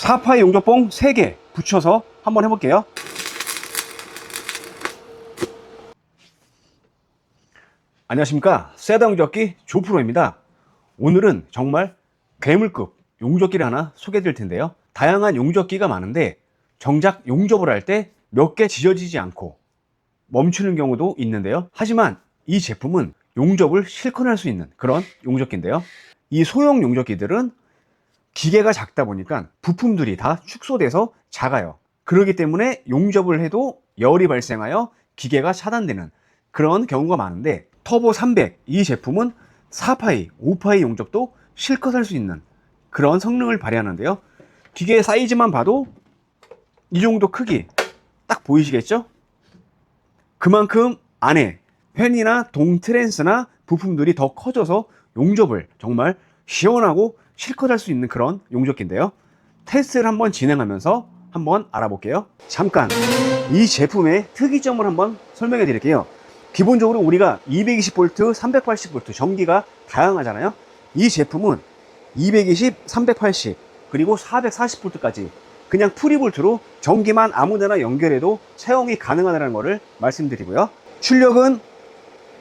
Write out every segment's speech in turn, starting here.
4파이 용접봉 3개 붙여서 한번 해볼게요. 안녕하십니까. 세다 용접기 조프로입니다. 오늘은 정말 괴물급 용접기를 하나 소개해 드릴 텐데요. 다양한 용접기가 많은데 정작 용접을 할 때 몇 개 지져지지 않고 멈추는 경우도 있는데요. 하지만 이 제품은 용접을 실컷 할 수 있는 그런 용접기인데요. 이 소형 용접기들은 기계가 작다 보니까 부품들이 다 축소돼서 작아요. 그렇기 때문에 용접을 해도 열이 발생하여 기계가 차단되는 그런 경우가 많은데 터보 300 이 제품은 4파이, 5파이 용접도 실컷 할 수 있는 그런 성능을 발휘하는데요. 기계 사이즈만 봐도 이 정도 크기 딱 보이시겠죠? 그만큼 안에 펜이나 동트랜스나 부품들이 더 커져서 용접을 정말 시원하고 실컷 할 수 있는 그런 용접기인데요. 테스트를 한번 진행하면서 한번 알아볼게요. 잠깐 이 제품의 특이점을 한번 설명해 드릴게요. 기본적으로 우리가 220V, 380V 전기가 다양하잖아요. 이 제품은 220, 380 그리고 440V까지 그냥 프리볼트로 전기만 아무데나 연결해도 사용이 가능하다는 것을 말씀드리고요. 출력은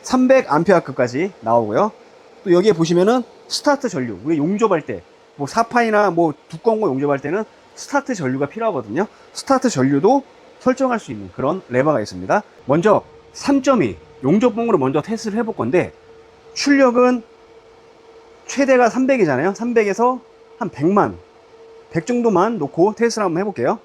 300A급까지 나오고요. 또 여기에 보시면은 스타트 전류, 우리 용접할 때, 뭐 사파이나 뭐 두꺼운 거 용접할 때는 스타트 전류가 필요하거든요. 스타트 전류도 설정할 수 있는 그런 레버가 있습니다. 먼저 3.2 용접봉으로 먼저 테스트를 해볼 건데 출력은 최대가 300이잖아요. 300에서 한 100만, 100 정도만 놓고 테스트를 한번 해볼게요.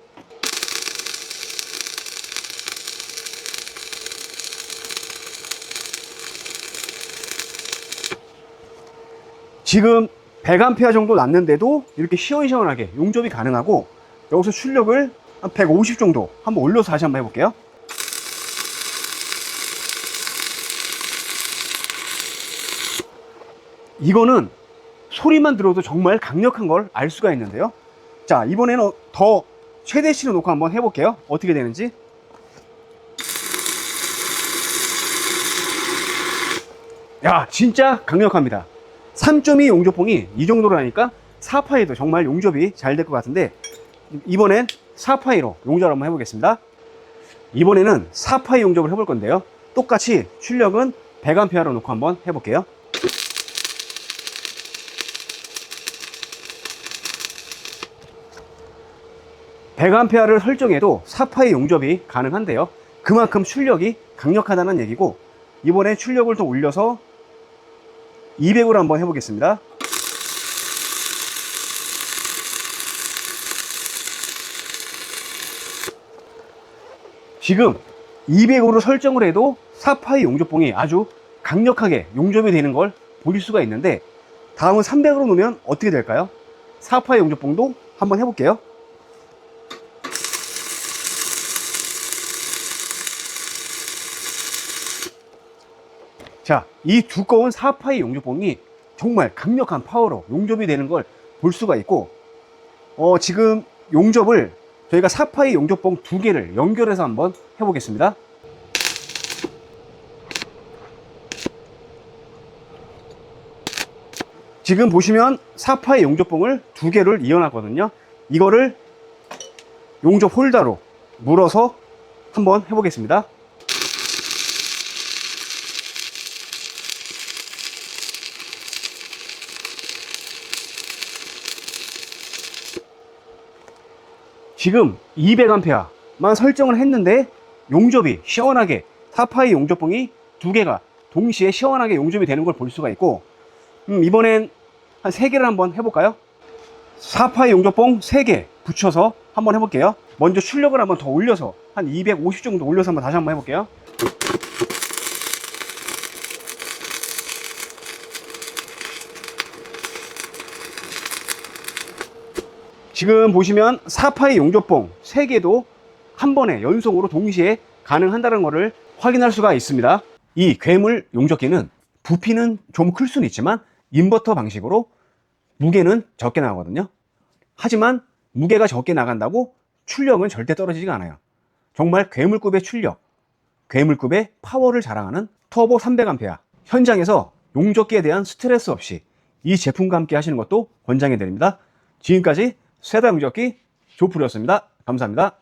지금 100A 정도 났는데도 이렇게 시원시원하게 용접이 가능하고 여기서 출력을 한 150 정도 한번 올려서 다시 한번 해볼게요. 이거는 소리만 들어도 정말 강력한 걸 알 수가 있는데요. 자, 이번에는 더 최대치로 놓고 한번 해볼게요. 어떻게 되는지. 야, 진짜 강력합니다. 3.2 용접봉이 이 정도로 하니까 4파이도 정말 용접이 잘 될 것 같은데 이번엔 4파이로 용접을 한번 해보겠습니다. 이번에는 4파이 용접을 해볼 건데요. 똑같이 출력은 100A로 놓고 한번 해볼게요. 백 a 페아를 설정해도 4파이 용접이 가능한데요. 그만큼 출력이 강력하다는 얘기고 이번에 출력을 더 올려서 200으로 한번 해보겠습니다. 지금 200으로 설정을 해도 4파이 용접봉이 아주 강력하게 용접이 되는 걸볼 수가 있는데 다음은 300으로 놓으면 어떻게 될까요? 4파이 용접봉도 한번 해볼게요. 자, 이 두꺼운 4파이 용접봉이 정말 강력한 파워로 용접이 되는 걸 볼 수가 있고, 어, 지금 용접을 저희가 4파이 용접봉 두 개를 연결해서 한번 해보겠습니다. 지금 보시면 4파이 용접봉을 두 개를 이어놨거든요. 이거를 용접 홀더로 물어서 한번 해보겠습니다. 지금 200A만 설정을 했는데 용접이 시원하게 4파이 용접봉이 두 개가 동시에 시원하게 용접이 되는 걸 볼 수가 있고 음, 이번엔 한 3개를 한번 해볼까요? 4파이 용접봉 3개 붙여서 한번 해볼게요 먼저 출력을 한번 더 올려서 한 250 정도 올려서 한번 다시 한번 해볼게요 지금 보시면 4파이 용접봉 3개도 한 번에 연속으로 동시에 가능한다는 것을 확인할 수가 있습니다. 이 괴물 용접기는 부피는 좀 클 수는 있지만 인버터 방식으로 무게는 적게 나가거든요. 하지만 무게가 적게 나간다고 출력은 절대 떨어지지가 않아요. 정말 괴물급의 출력, 괴물급의 파워를 자랑하는 터보 300A 현장에서 용접기에 대한 스트레스 없이 이 제품과 함께 하시는 것도 권장해 드립니다. 지금까지 쇠다 용접기 조프로였습니다. 감사합니다.